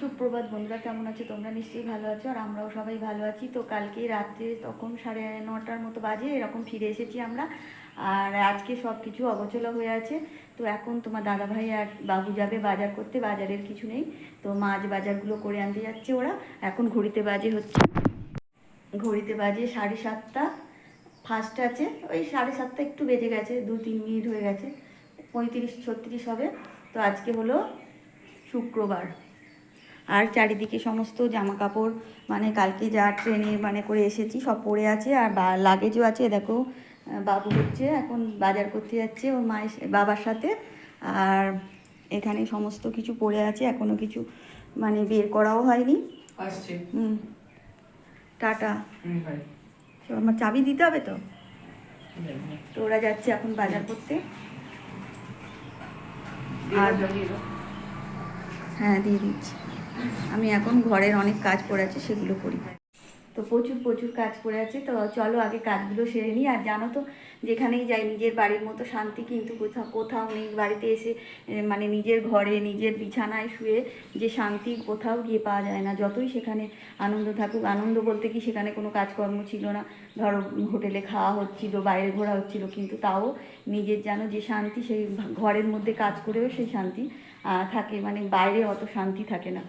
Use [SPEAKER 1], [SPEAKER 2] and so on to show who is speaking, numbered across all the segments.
[SPEAKER 1] সুপ্রভাত বন্ধুরা, কেমন আছো? তোমরা নিশ্চয়ই ভালো আছো আর আমরাও সবাই ভালো আছি। তো কালকে রাত্রে তখন সাড়ে নটার মতো বাজে, এরকম ফিরে এসেছি আমরা। আর আজকে সব কিছু অগোছলা হয়ে আছে। তো এখন তোমার দাদা ভাই আর বাবু যাবে বাজার করতে, বাজারের কিছু নেই। তো মাছ বাজারগুলো করে আনতে যাচ্ছে ওরা। এখন ঘড়িতে বাজে হচ্ছে, ঘড়িতে বাজে সাড়ে সাতটা। ফার্স্ট আছে, ওই সাড়ে সাতটা একটু বেজে গেছে, দু তিন মিনিট হয়ে গেছে। পঁয়ত্রিশ, ছত্রিশ হবে। তো আজকে হলো শুক্রবার। আর চারিদিকে সমস্ত জামা কাপড় মানে কালকে যা ট্রেনে মানে করে এসেছি সব পড়ে আছে আর বা লাগেজও আছে দেখো বাবু হচ্ছে এখন বাজার করতে যাচ্ছে ওর মায়ের বাবার সাথে আর এখানে সমস্ত কিছু পড়ে আছে এখনও কিছু মানে বের করাও হয়নি। হুম। টাটা। আমার চাবি দিতে হবে তো? তো ওরা যাচ্ছে এখন বাজার করতে।
[SPEAKER 2] আর-
[SPEAKER 1] হ্যাঁ দিয়ে দিচ্ছি। আমি এখন ঘরের অনেক কাজ পড়ে আছে, সেগুলো করি। তো প্রচুর প্রচুর কাজ পড়ে আছে, তো চলো আগে কাজগুলো সেরে নিই। আর জানো তো, যেখানেই যাই, নিজের বাড়ির মতো শান্তি কিন্তু কোথাও কোথাও নেই। বাড়িতে এসে মানে নিজের ঘরে, নিজের বিছানায় শুয়ে যে শান্তি কোথাও গিয়ে পাওয়া যায় না। যতই সেখানে আনন্দ থাকুক, আনন্দ বলতে কি সেখানে কোনো কাজকর্ম ছিল না। ধরো, হোটেলে খাওয়া হচ্ছিল, বাইরে ঘোরা হচ্ছিল, কিন্তু তাও নিজের যেন যে শান্তি, সেই ঘরের মধ্যে কাজ করেও সেই শান্তি থাকে মানে বাইরে অত শান্তি থাকে না।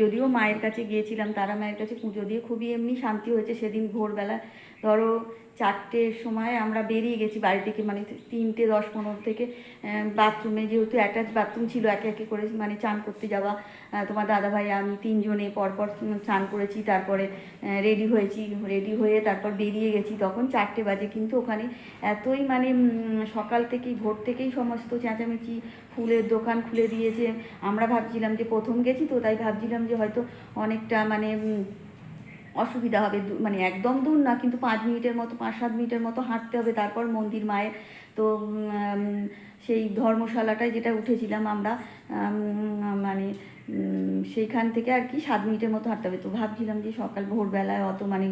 [SPEAKER 1] যদিও মায়ের কাছে গিয়েছিলাম, তারা মায়ের কাছে পুজো দিয়ে খুবই এমনি শান্তি হয়েছে। সেদিন ভোরবেলা ধরো চারটের সময় আমরা বেরিয়ে গেছি বাড়ি থেকে মানে তিনটে, দশ, পনেরো থেকে বাথরুমে যেহেতু অ্যাটাচ বাথরুম ছিল, একে একে করে মানে চান করতে যাওয়া তোমার দাদাভাই, আমি তিনজনে পরপর চান করেছি, তারপরে রেডি হয়েছি রেডি হয়ে তারপর বেরিয়ে গেছি। তখন চারটে বাজে, কিন্তু ওখানে এতই মানে সকাল থেকেই, ভোর থেকেই সমস্ত চেঁচামেচি, ফুলের দোকান খুলে দিয়েছে। আমরা ভাবছিলাম যে প্রথম গেছি তো, তাই ভাবছিলাম যে হয়তো অনেকটা মানে অসুবিধা হবে মানে একদম দূর না, কিন্তু পাঁচ মিনিটের মতো, পাঁচ সাত মিনিটের মতো হাঁটতে হবে। তারপর মন্দির মায়ের তো সেই ধর্মশালাটায় যেটা উঠেছিলাম আমরা মানে সেইখান থেকে আর কি সাত মিনিটের মতো হাঁটতে হবে। তো ভাবছিলাম যে সকাল ভোরবেলায় অত মানে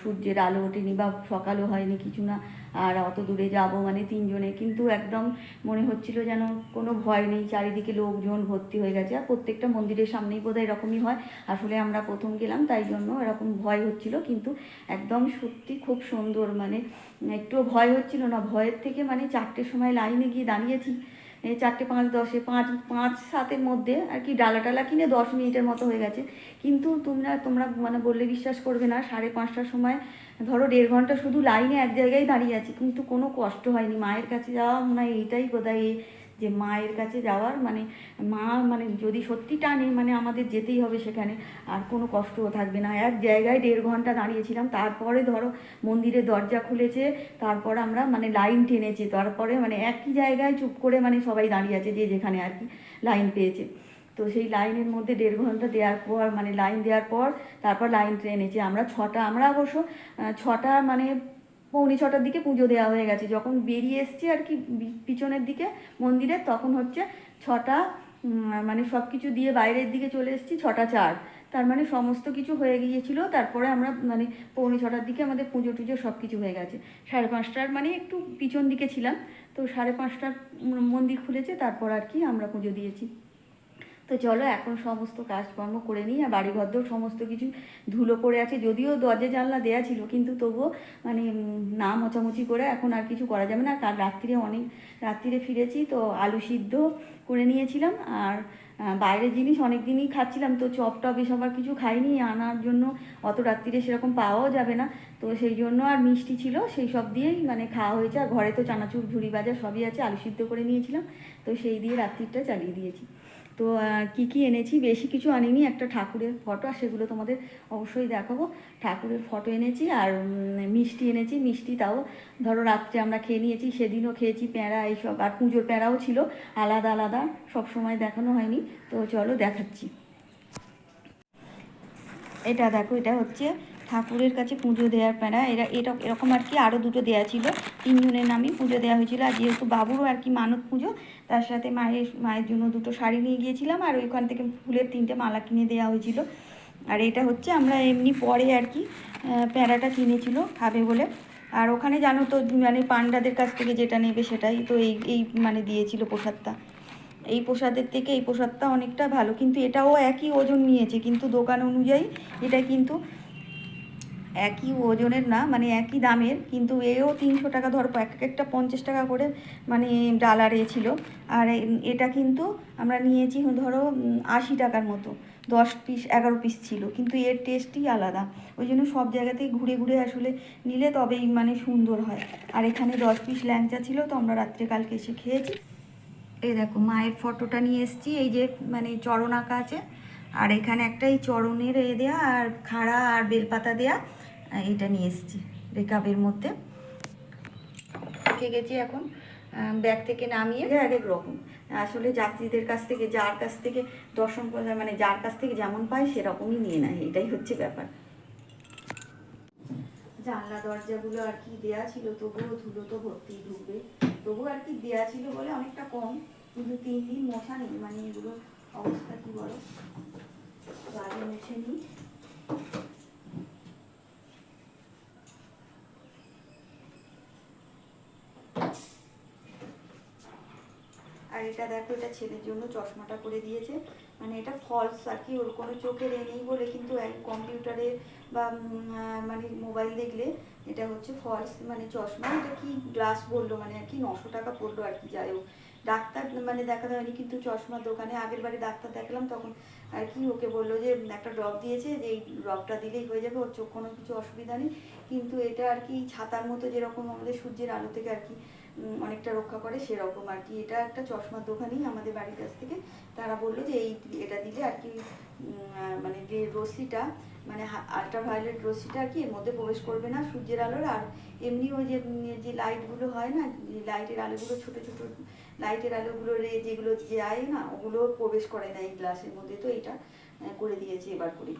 [SPEAKER 1] সূর্যের আলো ওঠেনি বা সকালও হয়নি কিছু না, আর অত দূরে যাব মানে তিনজনে। কিন্তু একদম মনে হচ্ছিল যেন কোনো ভয় নেই, চারিদিকে লোকজন ভর্তি হয়ে গেছে। আর প্রত্যেকটা মন্দিরের সামনেই বোধহয় এরকমই হয়। আসলে আমরা প্রথম গেলাম, তাই জন্য এরকম ভয় হচ্ছিল। কিন্তু একদম সত্যি খুব সুন্দর মানে একটু ভয় হচ্ছিল না। ভয়ের থেকে মানে চারটের সময় লাইনে গিয়ে দাঁড়িয়েছি। চারটে পাঁচ, দশে পাঁচ পাঁচ, সাতের মধ্যে আর কি ডালা টালা কিনে দশ মিনিটের মতো হয়ে গেছে। কিন্তু তোমরা তোমরা মানে বললে বিশ্বাস করবে না, সাড়ে পাঁচটার সময় ধরো দেড় ঘণ্টা শুধু লাইনে এক জায়গায় দাঁড়িয়ে আছি, কিন্তু কোনো কষ্ট হয়নি। মায়ের কাছে যাওয়া মনে হয় এইটাই এ যে মায়ের কাছে যাওয়ার মানে মা মানে যদি সত্যি টানে মানে আমাদের যেতেই হবে সেখানে, আর কোনো কষ্টও থাকবে না। এক জায়গায় দেড় ঘণ্টা দাঁড়িয়েছিলাম, তারপরে ধরো মন্দিরের দরজা খুলেছে, তারপর আমরা মানে লাইন টেনেছি, তারপরে মানে একই জায়গায় চুপ করে মানে সবাই দাঁড়িয়ে আছে যে যেখানে আর কি লাইন পেয়েছে। তো সেই লাইনের মধ্যে দেড় ঘণ্টা দেওয়ার পর মানে লাইন দেওয়ার পর, তারপর লাইন ট্রেনেছে আমরা ছটা, আমরা অবশ্য ছটা মানে পৌনে ছটার দিকে পুজো দেওয়া হয়ে গেছে। যখন বেরিয়ে এসছি আর কি পিছনের দিকে মন্দিরে, তখন হচ্ছে ছটা মানে সব কিছু দিয়ে বাইরের দিকে চলে এসেছি, ছটা চার। তার মানে সমস্ত কিছু হয়ে গিয়েছিল। তারপরে আমরা মানে পৌনে ছটার দিকে আমাদের পুজো টুজো সব কিছু হয়ে গেছে। সাড়ে পাঁচটার মানে একটু পিছন দিকে ছিলাম। তো সাড়ে পাঁচটার মন্দির খুলেছে। তারপর আর কি আমরা পুজো দিয়েছি। তো চলো, এখন সমস্ত কাজকর্ম করে নিই আর বাড়িঘরদেও সমস্ত কিছু ধুলো পড়ে আছে। যদিও দরজা জানলা দেয়া ছিল, কিন্তু তবুও মানে না মোচামুচি করে এখন আর কিছু করা যাবে না। কাল রাত্রিরে অনেক, রাত্রিরে ফিরেছি তো আলু সিদ্ধ করে নিয়েছিলাম আর বাইরের জিনিস অনেক দিনই খাচ্ছিলাম। তো চপ টপ এসব আর কিছু খাইনি, আনার জন্য অত রাত্রিরে সেরকম পাওয়াও যাবে না। তো সেই জন্য আর মিষ্টি ছিল, সেই সব দিয়েই মানে খাওয়া হয়েছে। আর ঘরে তো চানাচুর, ঝুড়ি ভাজা সবই আছে, আলু সিদ্ধ করে নিয়েছিলাম। তো সেই দিয়ে রাত্রিটা চালিয়ে দিয়েছি। তো কি কি এনেছি? বেশি কিছু আনিনি, একটা ঠাকুরের ফটো, আর সেগুলো তোমাদের অবশ্যই দেখাবো। ঠাকুরের ফটো এনেছি, আর মিষ্টি এনেছি, মিষ্টি তাও ধরো রাত্রে আমরা খেয়ে নিয়েছি, সেদিনও খেয়েছি প্যাঁড়া এইসব, আর পুজোর প্যাঁড়াও ছিল, আলাদা আলাদা, সব সময় দেখানো হয়নি। তো চলো দেখাচ্ছি। এটা দেখো, এটা হচ্ছে ঠাকুরের কাছে পুজো দেওয়ার প্যারা এরা এরকম আর কি আরও দুটো দেওয়া ছিল। তিনজনের নামই পুজো দেওয়া হয়েছিল। আর যেহেতু বাবুরও আর কি মানত পুজো তার সাথে মায়ের মায়ের জন্য দুটো শাড়ি নিয়ে গিয়েছিলাম। আর ওইখান থেকে ফুলের তিনটে মালা কিনে দেওয়া হয়েছিল। আর এটা হচ্ছে আমরা এমনি পরে আর কি আহ, প্যাঁড়াটা কিনেছিল খাবে বলে। আর ওখানে জানো তো মানে পান্ডাদের কাছ থেকে যেটা নেবে সেটাই তো এই এই মানে দিয়েছিল প্রসাদটা। এই প্রসাদের থেকে এই প্রসাদটা অনেকটা ভালো। কিন্তু এটাও একই ওজন নিয়েছে। কিন্তু দোকান অনুযায়ী এটা কিন্তু একই ওজনের না মানে একই দামের, কিন্তু এও তিনশো টাকা ধরো, এক একটা পঞ্চাশ টাকা করে মানে ডালার এ ছিল। আর এটা কিন্তু আমরা নিয়েছি, ধরো আশি টাকার মতো। দশ পিস এগারো পিস ছিল, কিন্তু এর টেস্টই আলাদা। ওই জন্য সব জায়গাতেই ঘুরে ঘুরে আসলে নিলে তবেই মানে সুন্দর হয়। আর এখানে দশ পিস ল্যাংচা ছিল, তো আমরা রাত্রে কালকে এসে খেয়েছি। এই দেখো, মায়ের ফটোটা নিয়ে এসেছি, এই যে মানে চরণ আঁকা আছে। আর এখানে একটা এই চরণের এ দেয়া, আর খাড়া, আর বেলপাতা দেয়া। এইটা নিয়ে এসেছি। রেকাবের মধ্যে গেছি এখন ব্যাগ থেকে নামিয়ে। এক এক রকম। আসলে যাত্রীদের কাছ থেকে যার কাছ থেকে দর্শন করে মানে যার কাছ থেকে যেমন পায় সেরকমই নিয়ে নেয়। এটাই হচ্ছে ব্যাপার। জানলা দরজাগুলো আর কি দেয়া ছিল তবুও ধুলো তো ভর্তি ঢুকবে। তবু আর কি দেয়া ছিল বলে অনেকটা কম। কিন্তু তিন দিন মশা নেই মানে এগুলো অবস্থা কি বলো? গাড়ি মুছে নিই আর এটা দেখো, এটা ছেলের জন্য চশমাটা করে দিয়েছে। মানে এটা ফলস আর কি, ওর কোনো চোখের এ নেই বলে কিন্তু এক কম্পিউটারে বা মানে মোবাইল দেখলে এটা হচ্ছে ফলস মানে চশমা। এটা কি গ্লাস বলল মানে আর কি নশো টাকা পড়ল আর কি, যাই হোক। ডাক্তার মানে দেখাতে হয়নি কিন্তু চশমার দোকানে। আগের বারে ডাক্তার দেখলাম, তখন আর কি ওকে বলল যে, একটা ড্রপ দিয়েছে, যে এই ড্রপটা দিলেই হয়ে যাবে, ওর চোখ কোনো কিছু অসুবিধা নেই। কিন্তু এটা আর কি ছাতার মতো যেরকম আমাদের সূর্যের আলো থেকে আর কি অনেকটা রক্ষা করে, সেরকম আর কি। এটা একটা চশমার দোকানেই আমাদের বাড়ির কাছ থেকে তারা বলল যে, এই এটা দিলে আর কি মানে যে রশ্মিটা মানে আলট্রাভায়োলেট রশ্মিটা আর কি এর মধ্যে প্রবেশ করবে না সূর্যের আলোর। আর এমনি ওই যে যে লাইটগুলো হয় না লাইটের আলোগুলো ছোটো, ছোট লাইটের আলোগুলো রে যেগুলো যায় না, ওগুলো প্রবেশ করে না এই গ্লাসের মধ্যে। তো এটা করে দিয়েছি এবার করে।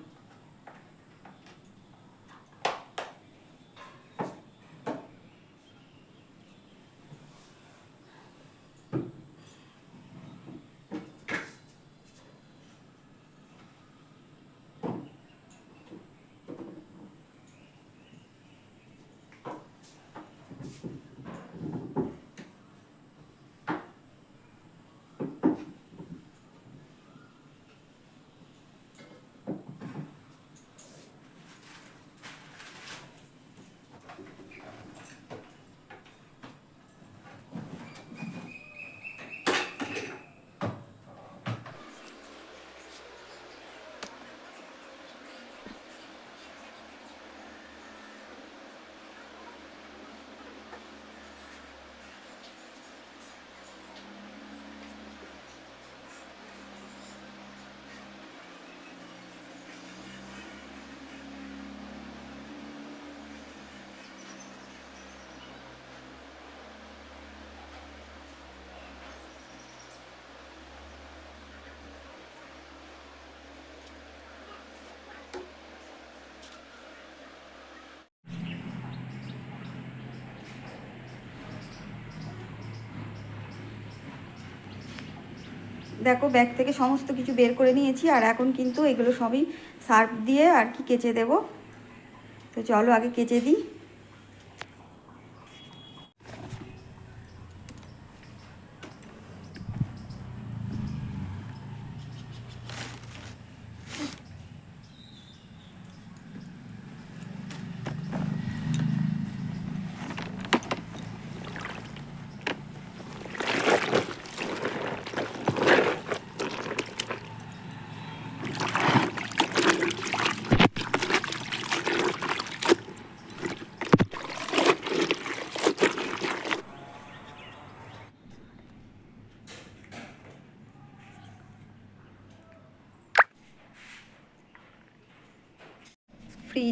[SPEAKER 1] দেখো ব্যাগ থেকে সমস্ত কিছু বের করে নিয়েছি, আর এখন কিন্তু এগুলো সবই সার্ফ দিয়ে আর কি কেচে দেব। তো চলো আগে কেচে দিই।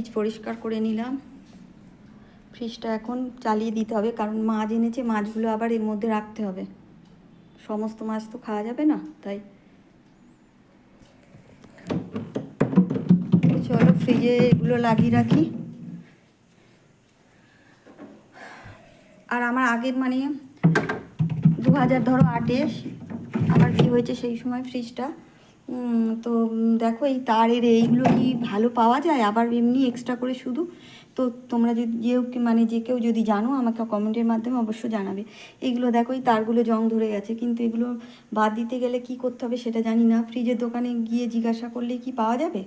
[SPEAKER 1] ফ্রিজ পরিষ্কার করে নিলাম। ফ্রিজটা এখন চালিয়ে দিতে হবে, কারণ মাছ এনেছে, মাছগুলো আবার এর মধ্যে রাখতে হবে। সমস্ত মাছ তো খাওয়া যাবে না, তাই। চলো ফ্রিজে এগুলো লাগিয়ে রাখি। আর আমার আগের মানে দু হাজার ধরো আটে আমার বিয়ে হয়েছে সেই সময় ফ্রিজটা? তো দেখো এই তারের এইগুলো কি ভালো পাওয়া যায়? আবার এমনি এক্সট্রা করে শুধু? তো তোমরা যদি যে মানে যে কেউ যদি জানো, আমাকে কমেন্টের মাধ্যমে অবশ্যই জানাবে। এইগুলো দেখো, এই তারগুলো জং ধরে গেছে, কিন্তু এগুলো বাদ দিতে গেলে কি করতে হবে সেটা জানি না। ফ্রিজের দোকানে গিয়ে জিজ্ঞাসা করলে কি পাওয়া যাবে?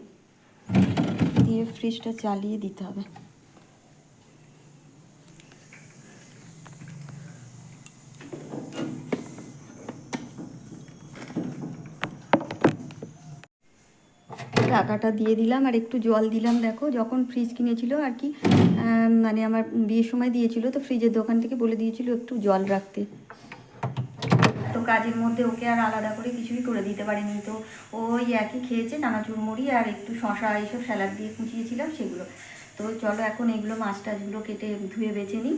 [SPEAKER 1] দিয়ে ফ্রিজটা চালিয়ে দিতে হবে। টাকাটা দিয়ে দিলাম আর একটু জল দিলাম, দেখো, যখন ফ্রিজ কিনেছিল আর কি মানে আমার বিয়ের সময় দিয়েছিল, তো ফ্রিজের দোকান থেকে বলে দিয়েছিল একটু জল রাখতে। তো কাজের মধ্যে ওকে আর আলাদা করে কিছুই করে দিতে পারিনি, তো ওই একই খেয়েছে চানাচুর মুড়ি আর একটু শশা এইসব স্যালাড দিয়ে কুচিয়েছিলাম সেগুলো। তো চলো এখন এগুলো মাছ টাছগুলো কেটে ধুয়ে বেছে নিই।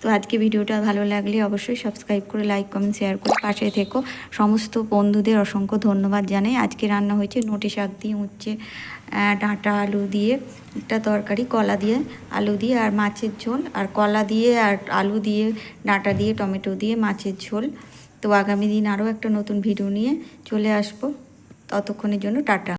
[SPEAKER 1] তো আজকে ভিডিওটা ভালো লাগলে অবশ্যই সাবস্ক্রাইব করে লাইক কমেন্ট শেয়ার করে পাশে থেকো। সমস্ত বন্ধুদের অসংখ্য ধন্যবাদ জানাই। আজকে রান্না হয়েছে নোটে শাক দিয়ে উচ্ছে ডাঁটা আলু দিয়ে, একটা তরকারি, কলা দিয়ে আলু দিয়ে আর মাছের ঝোল। আর কলা দিয়ে আর আলু দিয়ে, ডাঁটা দিয়ে, টমেটো দিয়ে মাছের ঝোল। তো আগামী দিন আরও একটা নতুন ভিডিও নিয়ে চলে আসব। ততক্ষণের জন্য টাটা।